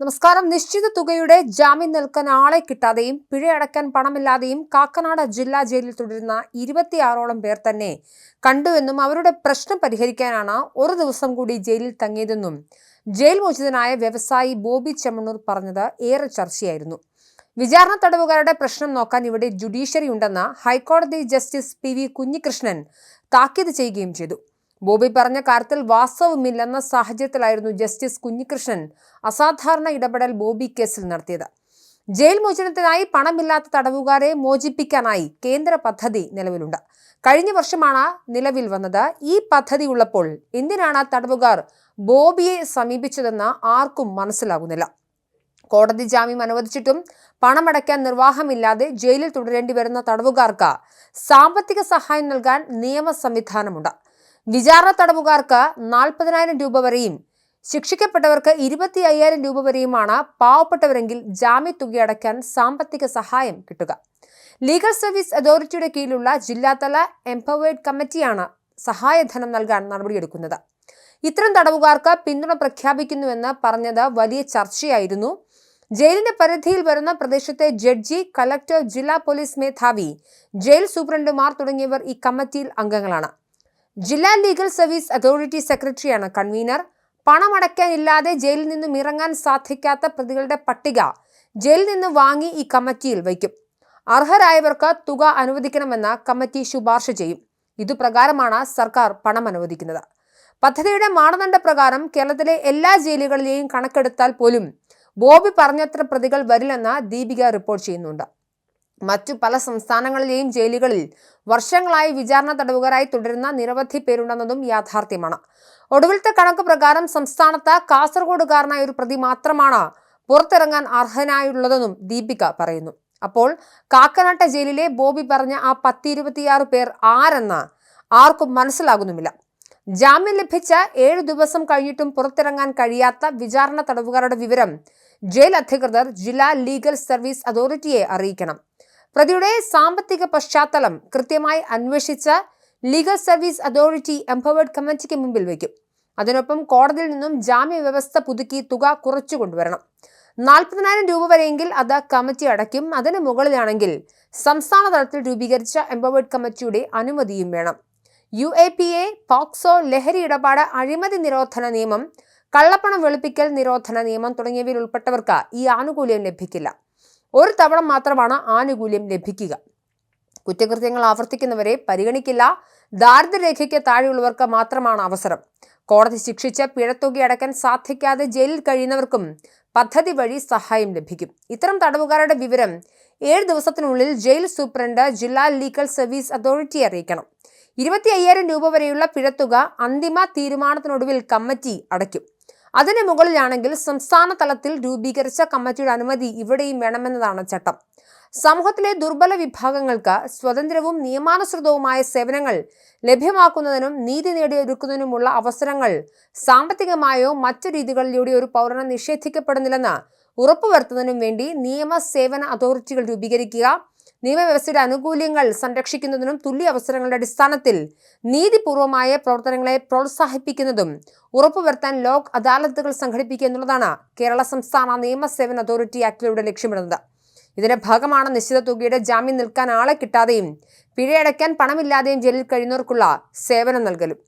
നമസ്കാരം. നിശ്ചിത തുകയുടെ ജാമ്യം നിൽക്കാൻ ആളെ കിട്ടാതെയും പിഴയടക്കാൻ പണമില്ലാതെയും കാക്കനാട് ജില്ലാ ജയിലിൽ തുടരുന്ന ഇരുപത്തിയാറോളം പേർ തന്നെ കണ്ടുവെന്നും അവരുടെ പ്രശ്നം പരിഹരിക്കാനാണ് ഒരു ദിവസം കൂടി ജയിലിൽ തങ്ങിയതെന്നും ജയിൽ മോചിതനായ വ്യവസായി ബോബി ചെമ്മണ്ണൂർ പറഞ്ഞത് ഏറെ ചർച്ചയായിരുന്നു. വിചാരണ തടവുകാരുടെ പ്രശ്നം നോക്കാൻ ഇവിടെ ജുഡീഷ്യറി ഉണ്ടെന്ന് ഹൈക്കോടതി ജസ്റ്റിസ് പി വി കുഞ്ഞികൃഷ്ണൻ താക്കീത് ചെയ്യുകയും ചെയ്തു. ബോബി പറഞ്ഞ കാര്യത്തിൽ വാസ്തവമില്ലെന്ന സാഹചര്യത്തിലായിരുന്നു ജസ്റ്റിസ് കുഞ്ഞികൃഷ്ണൻ അസാധാരണ ഇടപെടൽ ബോബി കേസിൽ നടത്തിയത്. ജയിൽ മോചനത്തിനായി പണമില്ലാത്ത തടവുകാരെ മോചിപ്പിക്കാനായി കേന്ദ്ര പദ്ധതി നിലവിലുണ്ട്. കഴിഞ്ഞ വർഷമാണ് നിലവിൽ വന്നത്. ഈ പദ്ധതി ഉള്ളപ്പോൾ എന്തിനാണ് തടവുകാർ ബോബിയെ സമീപിച്ചതെന്ന് ആർക്കും മനസ്സിലാകുന്നില്ല. കോടതി ജാമ്യം അനുവദിച്ചിട്ടും പണമടയ്ക്കാൻ നിർവാഹമില്ലാതെ ജയിലിൽ തുടരേണ്ടി വരുന്ന തടവുകാർക്ക് സാമ്പത്തിക സഹായം നൽകാൻ നിയമ സംവിധാനമുണ്ട് വിചാരണ തടവുകാർക്ക് നാൽപ്പതിനായിരം രൂപ വരെയും ശിക്ഷിക്കപ്പെട്ടവർക്ക് ഇരുപത്തി അയ്യായിരം രൂപ വരെയുമാണ് പാവപ്പെട്ടവരെങ്കിൽ ജാമ്യത്തുക അടയ്ക്കാൻ സാമ്പത്തിക സഹായം കിട്ടുക. ലീഗൽ സർവീസ് അതോറിറ്റിയുടെ കീഴിലുള്ള ജില്ലാതല എംപവേർഡ് കമ്മിറ്റിയാണ് സഹായധനം നൽകാൻ നടപടിയെടുക്കുന്നത്. ഇത്തരം തടവുകാർക്ക് പിന്തുണ പ്രഖ്യാപിക്കുന്നുവെന്ന് പറഞ്ഞത് വലിയ ചർച്ചയായിരുന്നു. ജയിലിന്റെ പരിധിയിൽ വരുന്ന പ്രദേശത്തെ ജഡ്ജി കളക്ടർ ജില്ലാ പോലീസ് മേധാവി ജയിൽ സൂപ്രണ്ടുമാർ തുടങ്ങിയവർ ഈ കമ്മിറ്റിയിൽ അംഗങ്ങളാണ്. ജില്ലാ ലീഗൽ സർവീസ് അതോറിറ്റി സെക്രട്ടറിയാണ് കൺവീനർ. പണമടയ്ക്കാനില്ലാതെ ജയിലിൽ നിന്നും ഇറങ്ങാൻ സാധിക്കാത്ത പ്രതികളുടെ പട്ടിക ജയിലിൽ നിന്ന് വാങ്ങി ഈ കമ്മിറ്റിയിൽ വയ്ക്കും. അർഹരായവർക്ക് തുക അനുവദിക്കണമെന്ന് കമ്മിറ്റി ശുപാർശ ചെയ്യും. ഇതുപ്രകാരമാണ് സർക്കാർ പണം അനുവദിക്കുന്നത്. പദ്ധതിയുടെ മാനദണ്ഡ പ്രകാരം കേരളത്തിലെ എല്ലാ ജയിലുകളിലെയും കണക്കെടുത്താൽ പോലും ബോബി പറഞ്ഞത്ര പ്രതികൾ വരില്ലെന്ന് ദീപിക റിപ്പോർട്ട് ചെയ്യുന്നുണ്ട്. മറ്റു പല സംസ്ഥാനങ്ങളിലെയും ജയിലുകളിൽ വർഷങ്ങളായി വിചാരണ തടവുകാരായി തുടരുന്ന നിരവധി പേരുണ്ടെന്നതും യാഥാർത്ഥ്യമാണ്. ഒടുവിലത്തെ കണക്ക് പ്രകാരം സംസ്ഥാനത്ത് കാസർഗോഡുകാരനായ ഒരു പ്രതി മാത്രമാണ് പുറത്തിറങ്ങാൻ അർഹനായുള്ളതെന്നും ദീപിക പറയുന്നു. അപ്പോൾ കാക്കനാട്ട ജയിലിലെ ബോബി പറഞ്ഞ ആ പത്തിരുപത്തിയാറ് പേർ ആരെന്ന് ആർക്കും മനസ്സിലാകുന്നുമില്ല. ജാമ്യം ലഭിച്ച ഏഴു ദിവസം കഴിഞ്ഞിട്ടും പുറത്തിറങ്ങാൻ കഴിയാത്ത വിചാരണ തടവുകാരുടെ വിവരം ജയിൽ അധികൃതർ ജില്ലാ ലീഗൽ സർവീസ് അതോറിറ്റിയെ അറിയിക്കണം. പ്രതിയുടെ സാമ്പത്തിക പശ്ചാത്തലം കൃത്യമായി അന്വേഷിച്ച ലീഗൽ സർവീസ് അതോറിറ്റി എംപവേർഡ് കമ്മിറ്റിക്ക് മുമ്പിൽ വയ്ക്കും. അതിനൊപ്പം കോടതിയിൽ നിന്നും ജാമ്യ വ്യവസ്ഥ പുതുക്കി തുക കുറച്ചു കൊണ്ടുവരണം. നാൽപ്പതിനായിരം രൂപ വരെയെങ്കിൽ അത് കമ്മിറ്റി അടയ്ക്കും. അതിന് മുകളിലാണെങ്കിൽ സംസ്ഥാന തലത്തിൽ രൂപീകരിച്ച എംപവേർഡ് കമ്മിറ്റിയുടെ അനുമതിയും വേണം. U A P A POCSO ലഹരി ഇടപാട് അഴിമതി നിരോധന നിയമം കള്ളപ്പണം വെളുപ്പിക്കൽ നിരോധന നിയമം തുടങ്ങിയവയിൽ ഉൾപ്പെട്ടവർക്ക് ഈ ആനുകൂല്യം ലഭിക്കില്ല. ഒരു തവണ മാത്രമാണ് ആനുകൂല്യം ലഭിക്കുക. കുറ്റകൃത്യങ്ങൾ ആവർത്തിക്കുന്നവരെ പരിഗണിക്കില്ല. ദാരിദ്ര്യരേഖയ്ക്ക് താഴെയുള്ളവർക്ക് മാത്രമാണ് അവസരം. കോടതി ശിക്ഷിച്ച പിഴത്തുക അടക്കാൻ സാധിക്കാതെ ജയിലിൽ കഴിയുന്നവർക്കും പദ്ധതി വഴി സഹായം ലഭിക്കും. ഇത്തരം തടവുകാരുടെ വിവരം ഏഴ് ദിവസത്തിനുള്ളിൽ ജയിൽ സൂപ്രണ്ട് ജില്ലാ ലീഗൽ സർവീസ് അതോറിറ്റി അറിയിക്കണം. ഇരുപത്തി അയ്യായിരം രൂപ വരെയുള്ള പിഴത്തുക അന്തിമ തീരുമാനത്തിനൊടുവിൽ കമ്മിറ്റി അടയ്ക്കും. അതിന് മുകളിലാണെങ്കിൽ സംസ്ഥാന തലത്തിൽ രൂപീകരിച്ച കമ്മിറ്റിയുടെ അനുമതി ഇവിടെയും വേണമെന്നതാണ് ചട്ടം. സമൂഹത്തിലെ ദുർബല വിഭാഗങ്ങൾക്ക് സ്വതന്ത്രവും നിയമാനുസൃതവുമായ സേവനങ്ങൾ ലഭ്യമാക്കുന്നതിനും നീതി നേടിയൊരുക്കുന്നതിനുമുള്ള അവസരങ്ങൾ സാമ്പത്തികമായോ മറ്റു രീതികളിലൂടെ ഒരു പൗരന് നിഷേധിക്കപ്പെടുന്നില്ലെന്ന് ഉറപ്പുവരുത്തുന്നതിനും വേണ്ടി നിയമ സേവന അതോറിറ്റികൾ രൂപീകരിക്കുക നിയമവ്യവസ്ഥയുടെ അനുകൂല്യങ്ങൾ സംരക്ഷിക്കുന്നതിനും തുല്യ അവസരങ്ങളുടെ അടിസ്ഥാനത്തിൽ നീതിപൂർവമായ പ്രവർത്തനങ്ങളെ പ്രോത്സാഹിപ്പിക്കുന്നതും ഉറപ്പുവരുത്താൻ ലോക് അദാലത്തുകൾ സംഘടിപ്പിക്കുക എന്നുള്ളതാണ് കേരള സംസ്ഥാന നിയമസേവന അതോറിറ്റി ആക്ടിലൂടെ ലക്ഷ്യമിടുന്നത്. ഇതിന്റെ ഭാഗമാണ് നിശ്ചിത തുകയുടെ ജാമ്യം നിൽക്കാൻ ആളെ കിട്ടാതെയും പിഴയടയ്ക്കാൻ പണമില്ലാതെയും ജയിലിൽ കഴിയുന്നവർക്കുള്ള സേവനം നൽകലും.